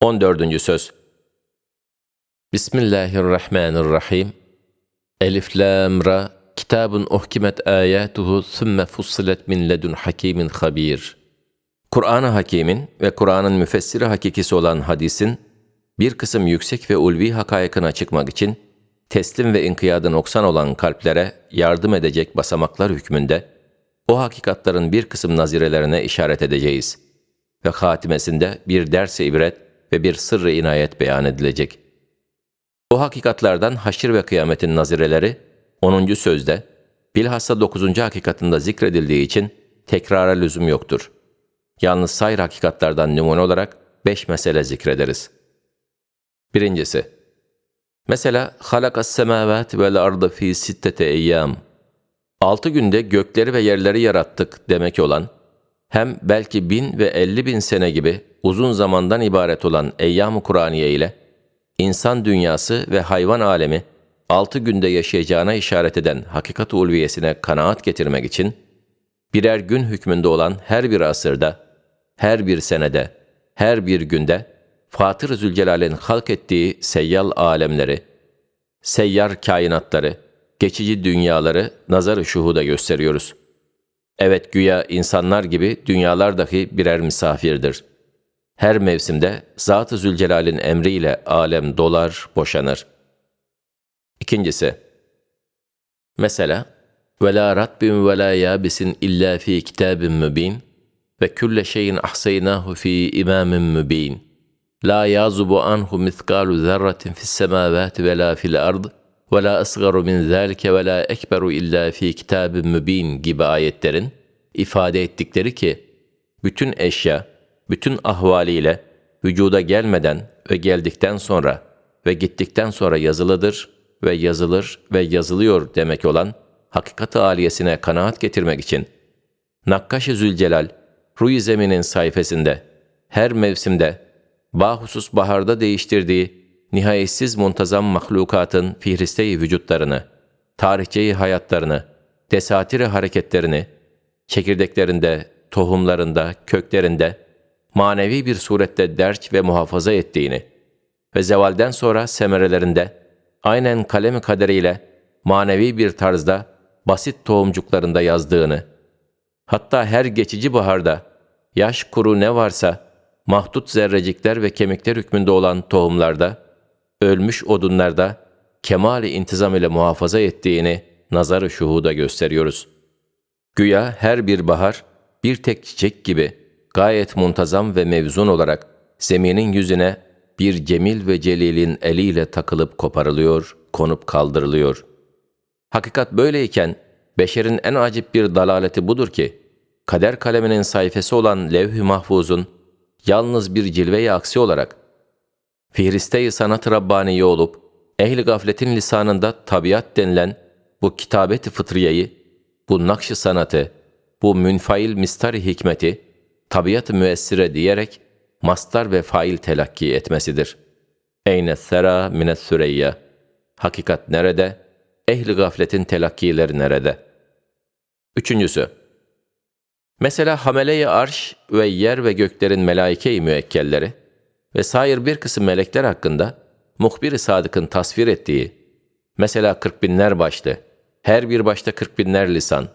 14. Söz Bismillahirrahmanirrahim Elif Lam Ra Kitabun uhkimet ayatuhu thumme fussilet min ledun hakimin habir Kur'an-ı Hakîm'in ve Kur'an'ın müfessiri hakikisi olan hadisin bir kısım yüksek ve ulvi hakayıkına çıkmak için teslim ve inkiyadı noksan olan kalplere yardım edecek basamaklar hükmünde o hakikatların bir kısım nazirelerine işaret edeceğiz. Ve hatimesinde bir ders ibret ve bir sırrı inayet beyan edilecek. O hakikatlardan haşir ve kıyametin nazireleri 10. sözde bilhassa 9. hakikatında zikredildiği için tekrara lüzum yoktur. Yalnız sayr hakikatlardan numune olarak beş mesele zikrederiz. Birincisi, Mesela halakas semavat vel ardı fi sittete eyyam. Altı günde gökleri ve yerleri yarattık demek olan, hem belki bin ve elli bin sene gibi uzun zamandan ibaret olan Eyyam-ı Kur'aniye ile insan dünyası ve hayvan alemi altı günde yaşayacağına işaret eden hakikat ulviyesine kanaat getirmek için birer gün hükmünde olan her bir asırda, her bir senede, her bir günde Fatır Zülcelal'in halk ettiği seyyal alemleri, seyyar kainatları, geçici dünyaları nazar-ı şuhuda gösteriyoruz. Evet güya insanlar gibi dünyalar dahi birer misafirdir. Her mevsimde Zat-ı Zülcelal'in emriyle alem dolar, boşanır. İkincisi, mesela وَلَا رَطْبٍ وَلَا يَابِسٍ إِلَّا ف۪ي كِتَابٍ مُب۪ينٍ وَكُلَّ شَيْءٍ أَحْصَيْنَاهُ ف۪ي اِمَامٍ مُب۪ينٍ لَا يَعْزُبُ عَنْهُ مِثْقَالُ ذَرَّةٍ فِي السَّمَاوَاتِ وَلَا فِي الْأَرْضِ ve la asgaru min zalike ve la ekberu illa fi kitabin mübin gibi ayetlerin ifade ettikleri ki bütün eşya, bütün ahvaliyle vücuda gelmeden ve geldikten sonra ve gittikten sonra yazılıdır ve yazılır ve yazılıyor demek olan hakikat-ı aliyesine kanaat getirmek için Nakkaş-ı Zülcelal, Ruy Zemin'in sayfasında her mevsimde bahusus baharda değiştirdiği nihayetsiz muntazam mahlukatın fihriste vücutlarını, tarihçeyi hayatlarını, desatiri hareketlerini, çekirdeklerinde, tohumlarında, köklerinde, manevi bir surette derç ve muhafaza ettiğini ve zevalden sonra semerelerinde, aynen kalemi kaderiyle manevi bir tarzda basit tohumcuklarında yazdığını, hatta her geçici baharda yaş kuru ne varsa mahdut zerrecikler ve kemikler hükmünde olan tohumlarda, ölmüş odunlarda kemali intizam ile muhafaza ettiğini nazarı şuhuda gösteriyoruz. Güya her bir bahar bir tek çiçek gibi gayet muntazam ve mevzun olarak zeminin yüzüne bir cemil ve celilin eliyle takılıp koparılıyor, konup kaldırılıyor. Hakikat böyleyken beşerin en acip bir dalaleti budur ki, kader kaleminin sayfası olan levh-i mahfuzun yalnız bir cilve-i aksi olarak Fihriste-i sanat Rabbaniye olup, ehli gafletin lisanında tabiat denilen bu kitabet-i fıtriyeyi, bu nakş sanatı, bu münfail mistari hikmeti, tabiat-ı müessire diyerek mastar ve fail telakki etmesidir. Eyne sera minet süreyya. Hakikat nerede? Ehli gafletin telakkileri nerede? Üçüncüsü, Mesela hamele-i arş ve yer ve göklerin melaike-i müekkelleri, ve sair bir kısım melekler hakkında muhbir-i sadıkın tasvir ettiği, mesela kırk binler başlı, her bir başta kırk binler lisan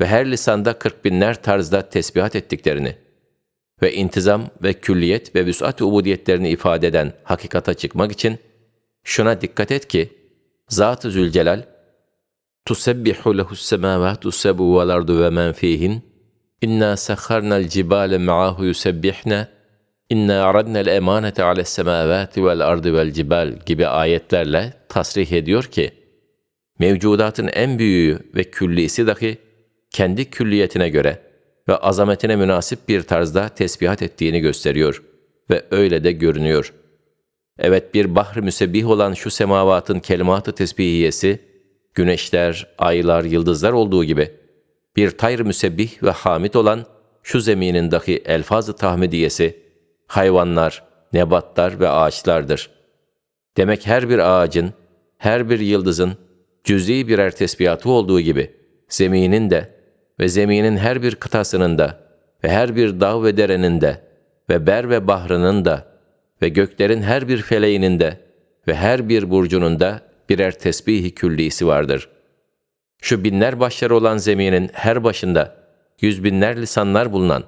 ve her lisanda kırk binler tarzda tesbihat ettiklerini ve intizam ve külliyet ve vüsat-ı ubudiyetlerini ifade eden hakikata çıkmak için şuna dikkat et ki, Zat-ı Zülcelal, تُسَبِّحُ لَهُ السَّمَاوَاتُ السَّبُ وَالْأَرْضُ وَمَنْ فِيهِنْ إِنَّا سَخَّرْنَا الْجِبَالَ مَعَهُ يُسَبِّحْنَا İnna aradna el emanete ales semavati vel ardı vel cibal gibi ayetlerle tasrih ediyor ki mevcudatın en büyüğü ve küllisi dahi kendi külliyetine göre ve azametine münasip bir tarzda tesbihat ettiğini gösteriyor ve öyle de görünüyor. Evet bir bahr müsebbih olan şu semavatın kelimat-ı tesbihiyesi, güneşler, aylar, yıldızlar olduğu gibi bir tayr müsebbih ve hamid olan şu zeminin dahi elfaz-ı tahmidiyesi, hayvanlar, nebatlar ve ağaçlardır. Demek her bir ağacın, her bir yıldızın cüz'i birer tesbihatı olduğu gibi zeminin de ve zeminin her bir kıtasının da ve her bir dağ ve derenin de ve ber ve bahrının da ve göklerin her bir feleğinin de ve her bir burcunun da birer tesbih-i küllisi vardır. Şu binler başları olan zeminin her başında yüz binler lisanlar bulunan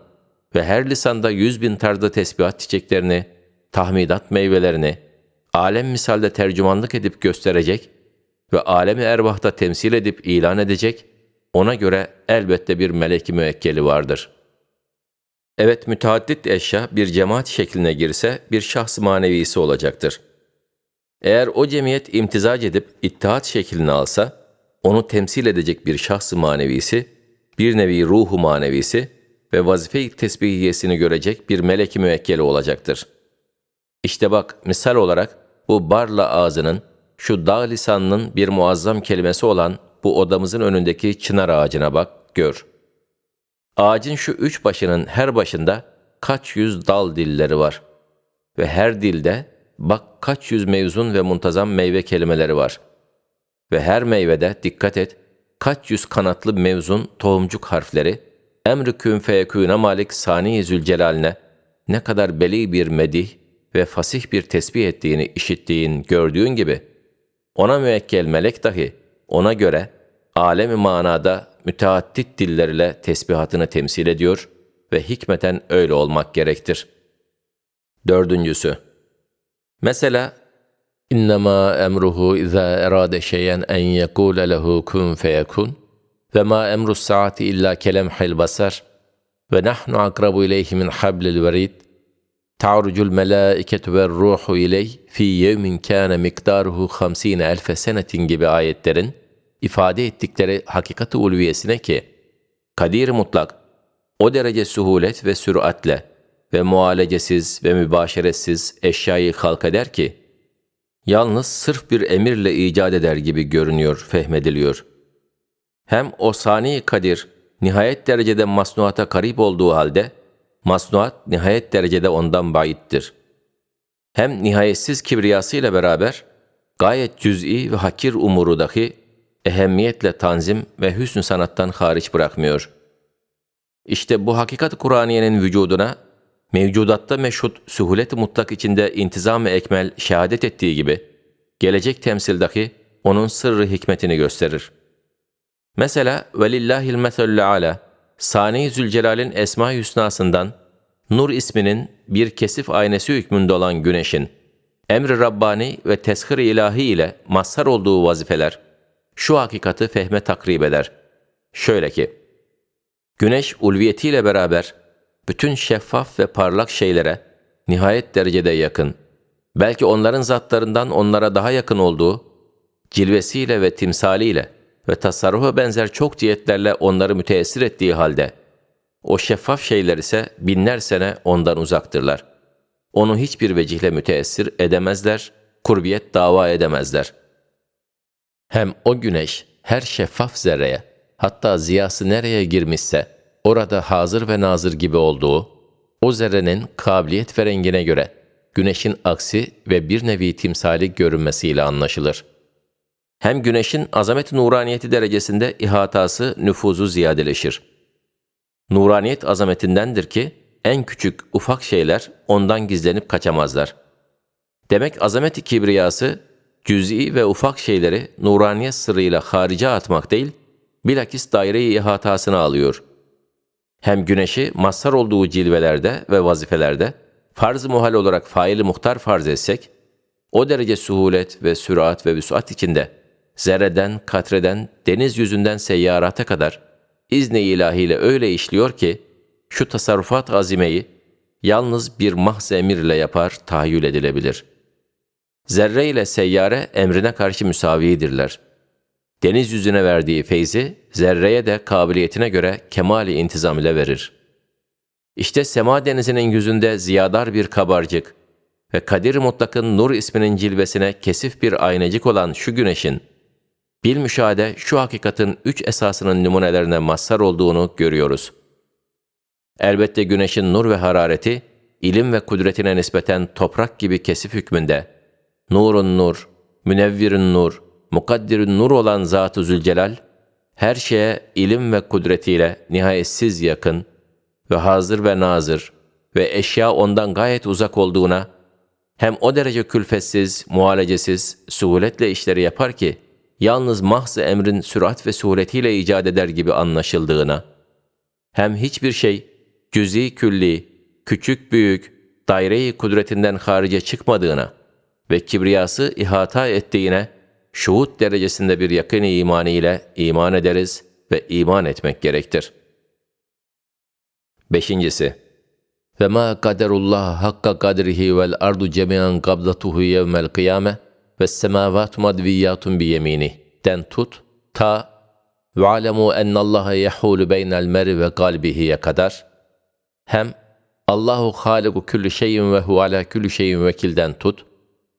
ve her lisanda yüz bin tarzda tesbihat çiçeklerini, tahmidat meyvelerini, alem misalde tercümanlık edip gösterecek ve alemi ervahta temsil edip ilan edecek, ona göre elbette bir melek müekkeli vardır. Evet müteaddit eşya bir cemaat şekline girse bir şahs manevisi olacaktır. Eğer o cemiyet imtizac edip ittihat şeklini alsa, onu temsil edecek bir şahs manevisi, bir nevi ruhu manevisi ve vazife-i tesbihiyesini görecek bir melek müekkeli olacaktır. İşte bak misal olarak bu barla ağzının, şu dağ lisanının bir muazzam kelimesi olan bu odamızın önündeki çınar ağacına bak, gör. Ağacın şu üç başının her başında kaç yüz dal dilleri var. Ve her dilde bak kaç yüz mevzun ve muntazam meyve kelimeleri var. Ve her meyvede dikkat et, kaç yüz kanatlı mevzun tohumcuk harfleri, emr-i kün feyekûne malik sani zülcelaline ne kadar beli bir medih ve fasih bir tesbih ettiğini işittiğin, gördüğün gibi, ona müekkel melek dahi ona göre alemi manada müteaddit dillerle tesbihatını temsil ediyor ve hikmeten öyle olmak gerektir. Dördüncüsü, mesela İnnemâ emruhu izâ erâde şeyen en yekûle lehu kun feyekun ve ma emrus saati illa kelemhil basar ve nahnu akrabu ileyhi min hablil verid ta'rucul melâiketu ve ruhu ileyh fi yevmin kâne miktaruhu 50 elfe senetin gibi ayetlerin ifade ettikleri hakikat-ı ulviyesine ki, kadir mutlak, o derece suhulet ve süratle ve mualecesiz ve mübaşeretsiz eşyayı halk eder ki, yalnız sırf bir emirle icat eder gibi görünüyor, fehmediliyor. Hem o sani kadir, nihayet derecede masnuata karip olduğu halde, masnuat nihayet derecede ondan bayittir. Hem nihayetsiz kibriyasıyla beraber, gayet cüz'i ve hakir umuru dahi ehemmiyetle tanzim ve hüsn sanattan hariç bırakmıyor. İşte bu hakikat Kur'aniyenin vücuduna mevcudatta meşhut sühulet mutlak içinde intizam-ı ekmel şehadet ettiği gibi gelecek temsildeki onun sırrı hikmetini gösterir. Mesela velillahil meselü ala Sani Zülcelal'in Esma Hüsnasından Nur isminin bir kesif aynesi hükmünde olan güneşin emri Rabbani ve teshir ilahi ile mazhar olduğu vazifeler şu hakikati fehme takrib eder. Şöyle ki, güneş ulviyetiyle beraber bütün şeffaf ve parlak şeylere nihayet derecede yakın, belki onların zatlarından onlara daha yakın olduğu, cilvesiyle ve timsaliyle ve tasarrufa benzer çok cihetlerle onları müteessir ettiği halde, o şeffaf şeyler ise binler sene ondan uzaktırlar. Onu hiçbir vecihle müteessir edemezler, kurbiyet dava edemezler.'' Hem o güneş her şeffaf zerreye, hatta ziyası nereye girmişse, orada hazır ve nazır gibi olduğu, o zerrenin kabiliyet ve rengine göre güneşin aksi ve bir nevi timsali görünmesiyle anlaşılır. Hem güneşin azamet nuraniyeti derecesinde ihatası nüfuzu ziyadeleşir. Nuraniyet azametindendir ki en küçük ufak şeyler ondan gizlenip kaçamazlar. Demek azamet-i kibriyası cüz'i ve ufak şeyleri nuraniyet sırrıyla harice atmak değil, bilakis daire-i ihatasını alıyor. Hem güneşi mazhar olduğu cilvelerde ve vazifelerde farz-ı muhal olarak faili muhtar farz etsek, o derece suhulet ve sürat ve vüsat içinde zerreden, katreden, deniz yüzünden seyyarata kadar izni ilahiyle öyle işliyor ki, şu tasarrufat azimeyi yalnız bir mahz emirle yapar, tahayyül edilebilir.'' Zerre ile seyyare emrine karşı müsavidirler. Deniz yüzüne verdiği feyzi, zerreye de kabiliyetine göre kemali intizam ile verir. İşte sema denizinin yüzünde ziyadar bir kabarcık ve Kadir Mutlak'ın Nur isminin cilvesine kesif bir aynacık olan şu güneşin, bil müşahede şu hakikatin üç esasının numunelerine mazhar olduğunu görüyoruz. Elbette güneşin nur ve harareti, ilim ve kudretine nispeten toprak gibi kesif hükmünde, nurun nur, münevvirün nur, mukaddirün nur olan Zat-ı Zülcelal, her şeye ilim ve kudretiyle nihayetsiz yakın ve hazır ve nazır ve eşya ondan gayet uzak olduğuna Hem o derece külfetsiz, muhalecesiz, suhuletle işleri yapar ki, yalnız mahz emrin sürat ve suhuletiyle icat eder gibi anlaşıldığına, hem hiçbir şey cüzi külli, küçük büyük, daire-i kudretinden harice çıkmadığına ve kibriyası ihata ettiğine şuhut derecesinde bir yakın imanı ile iman ederiz ve iman etmek gerektir. Beşincisi, ve ma kaderullah hakka kadrihi vel ardu cemiyan kabdatuhu yevmel kıyame ve semavatu madviyatun bi yemini den tut ta ve alemu ennallaha yahulu beynel meri ve kalbihiye kadar. Hem Allahu haliku külli şeyin ve hu ala külli şeyin vekilden tut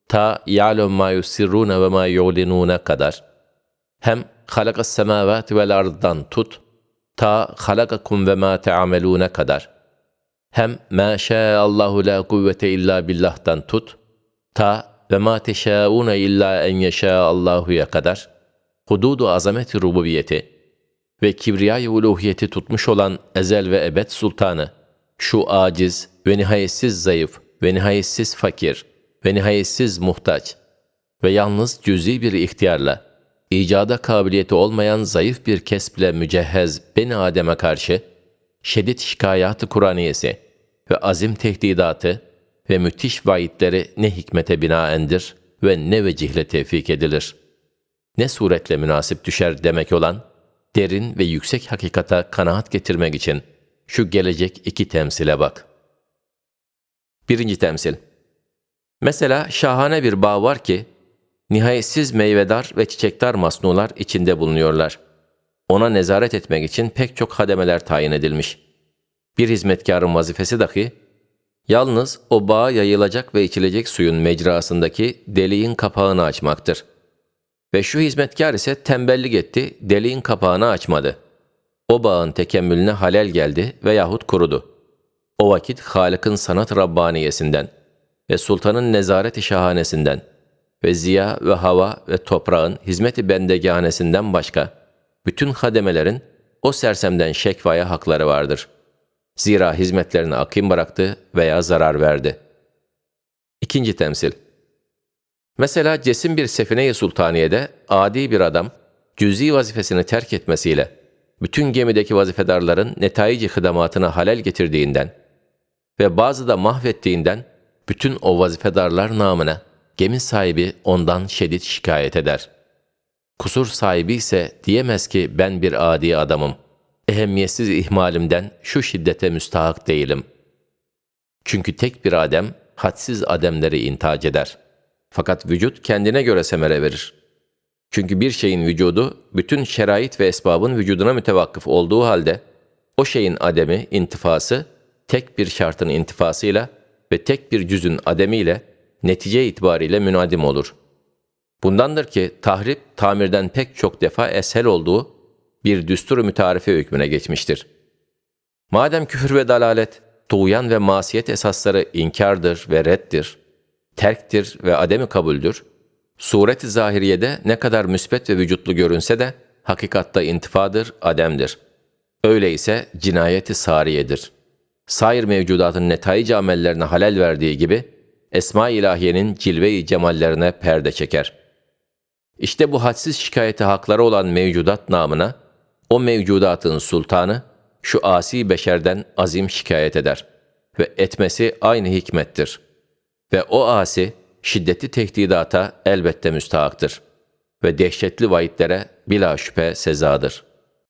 ta ya'lem ma yusirrune ve ma yu'linune kadar. Hem halakas semavati vel ardıdan tut ta halakakum ve ma te'amelune kadar. Hem ma Allahu la kuvvete illa billah'tan tut ta ve ma teşaune illa en yeşâ Allahu'ya kadar hududu azameti rububiyeti ve kibriyayı uluhiyeti tutmuş olan ezel ve ebed sultanı şu aciz ve nihayetsiz zayıf ve nihayetsiz fakir ve nihayetsiz muhtaç ve yalnız cüzi bir ihtiyarla, icada kabiliyeti olmayan zayıf bir kesple mücehhez beni Adem'e karşı, şiddet şikayatı Kur'aniyesi ve azim tehdidatı ve müthiş vaidleri ne hikmete binaendir ve ne vecihle tevfik edilir. Ne suretle münasip düşer demek olan, derin ve yüksek hakikata kanaat getirmek için şu gelecek iki temsile bak. Birinci temsil. Mesela şahane bir bağ var ki, nihayetsiz meyvedar ve çiçektar masnular içinde bulunuyorlar. Ona nezaret etmek için pek çok hademeler tayin edilmiş. Bir hizmetkarın vazifesi dahi, yalnız o bağa yayılacak ve içilecek suyun mecrasındaki deliğin kapağını açmaktır. Ve şu hizmetkar ise tembellik etti, deliğin kapağını açmadı. O bağın tekemmülüne halel geldi veyahut kurudu. O vakit Halık'ın sanat Rabbaniyesinden ve sultanın nezareti şahanesinden ve ziya ve hava ve toprağın hizmeti bendeganesinden başka bütün hademelerin o sersemden şekvaya hakları vardır. Zira hizmetlerini akim bıraktı veya zarar verdi. İkinci temsil Mesela cesim bir sefine-i sultaniyede adi bir adam cüzi vazifesini terk etmesiyle bütün gemideki vazifedarların netayici hıdamatına halel getirdiğinden ve bazı da mahvettiğinden bütün o vazifedarlar namına gemi sahibi ondan şiddet şikayet eder. Kusur sahibi ise diyemez ki ben bir adi adamım. Ehemmiyetsiz ihmalimden şu şiddete müstahak değilim. Çünkü tek bir adem hadsiz ademleri intac eder. Fakat vücut kendine göre semere verir. Çünkü bir şeyin vücudu bütün şerait ve esbabın vücuduna mütevakkıf olduğu halde o şeyin ademi, intifası tek bir şartın intifasıyla ve tek bir cüzün ademiyle netice itibariyle münadim olur. Bundandır ki tahrip tamirden pek çok defa eshel olduğu bir düstur-u mütarife hükmüne geçmiştir. Madem küfür ve dalalet, tuğyan ve masiyet esasları inkardır ve reddir, terktir ve ademi kabuldür, suret-i zahiriyede ne kadar müsbet ve vücutlu görünse de hakikatta intifadır, ademdir. Öyleyse cinayeti sariyedir. Sair mevcudatın netayic amellerine halel verdiği gibi, Esma-i İlahiye'nin cilve-i cemallerine perde çeker. İşte bu hadsiz şikayeti hakları olan mevcudat namına, o mevcudatın sultanı, şu asi beşerden azim şikayet eder ve etmesi aynı hikmettir. Ve o asi, şiddetli tehdidata elbette müstahaktır ve dehşetli vaidlere bila şüphe sezadır.''